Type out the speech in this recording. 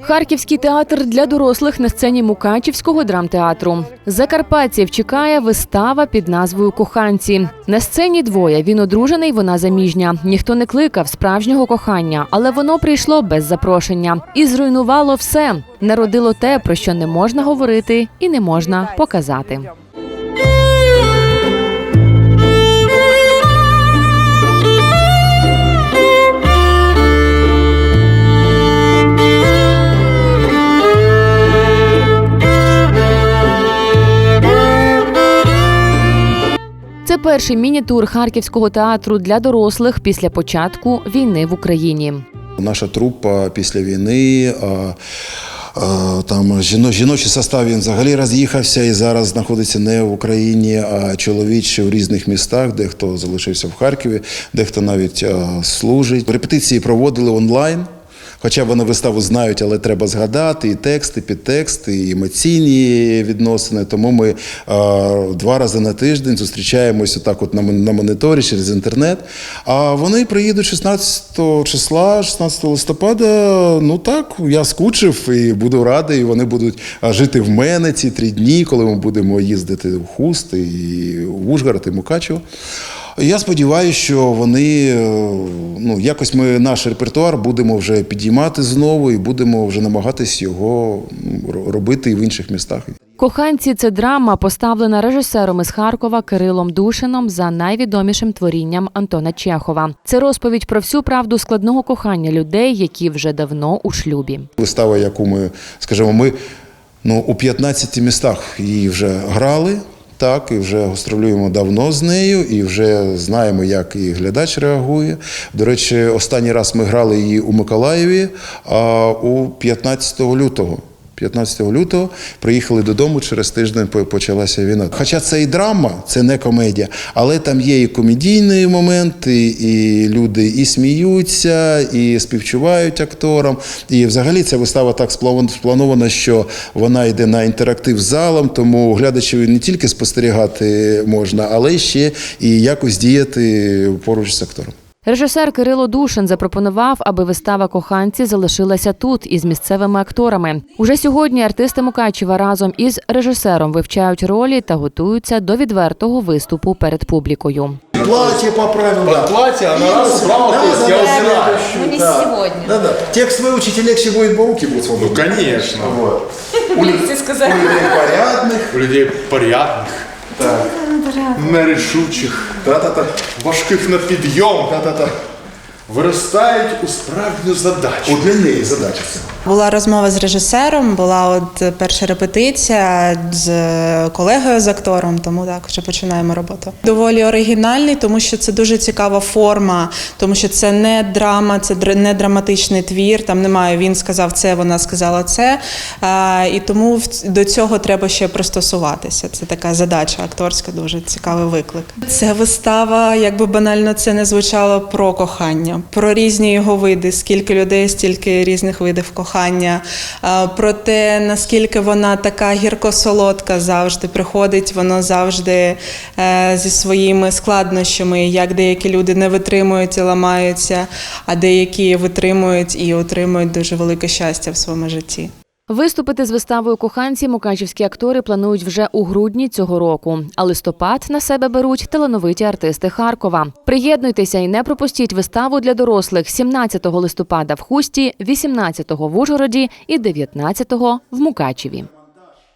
Харківський театр для дорослих на сцені Мукачівського драмтеатру. Закарпатців чекає вистава під назвою Коханці. На сцені двоє. Він одружений, вона заміжня. Ніхто не кликав справжнього кохання, але воно прийшло без запрошення і зруйнувало все. Народило те, про що не можна говорити і не можна показати. Перший міні-тур Харківського театру для дорослих після початку війни в Україні. Наша трупа після війни. Там жіночий состав він взагалі роз'їхався і зараз знаходиться не в Україні, а чоловічий в різних містах. Дехто залишився в Харкові, дехто навіть служить. Репетиції проводили онлайн. Хоча вони виставу знають, але треба згадати і тексти, підтексти, і емоційні відносини. Тому ми два рази на тиждень зустрічаємось отак от на, мон- на моніторі через інтернет. А вони приїдуть 16 числа, 16 листопада. Ну так, я скучив і буду радий. Вони будуть жити в мене ці три дні, коли ми будемо їздити в Хуст і в Ужгород і Мукачево. Я сподіваюся, що вони е, ну якось ми наш репертуар будемо вже підіймати знову і будемо вже намагатись його робити і в інших містах. Коханці це драма, поставлена режисером із Харкова Кирилом Душином за найвідомішим творінням Антона Чехова. Це розповідь про всю правду складного кохання людей, які вже давно у шлюбі. Вистава, яку ми скажімо, ми ну у 15 містах її вже грали. Так, і вже гастролюємо давно з нею, і вже знаємо, як і глядач реагує. До речі, останній раз ми грали її у Миколаєві а у 15 лютого. 15 лютого приїхали додому, через тиждень почалася війна. Хоча це і драма, це не комедія, але там є і комедійні моменти, і люди і сміються, і співчувають акторам. І взагалі ця вистава так спланована, що вона йде на інтерактив з залом, тому глядачеві не тільки спостерігати можна, але ще і якось діяти поруч з актором. Режисер Кирило Душин запропонував, аби вистава коханці залишилася тут із місцевими акторами. Уже сьогодні артисти Мукачева разом із режисером вивчають ролі та готуються до відвертого виступу перед публікою. Платье поправил, да. Платье, она раз брала тест, я убираю. Ну, не сегодня. Да, да. Текст выучить и легче будет, бо руки будут Ну, свободны. конечно. Вот. Полиция сказала. У людей порядных. У людей порядних, Так. нерішучих, Та-та-та. важких на підйом, Та-та-та. Виростають у справжню задачу. От для неї задача це. Була розмова з режисером, була от перша репетиція з колегою з актором, тому так вже починаємо роботу. Доволі оригінальний, тому що це дуже цікава форма, тому що це не драма, це не драматичний твір. Там немає він сказав це, вона сказала це. А, і тому в- до цього треба ще пристосуватися. Це така задача акторська, дуже цікавий виклик. Це вистава, як би банально це не звучало, про кохання, про різні його види, скільки людей, стільки різних видів кохання, про те, наскільки вона така гірко-солодка завжди приходить, воно завжди е, зі своїми складнощами, як деякі люди не витримують і ламаються, а деякі витримують і отримують дуже велике щастя в своєму житті. Виступити з виставою коханці мукачівські актори планують вже у грудні цього року. А листопад на себе беруть талановиті артисти Харкова. Приєднуйтеся і не пропустіть виставу для дорослих 17 листопада в Хусті, 18 в Ужгороді і 19 в Мукачеві.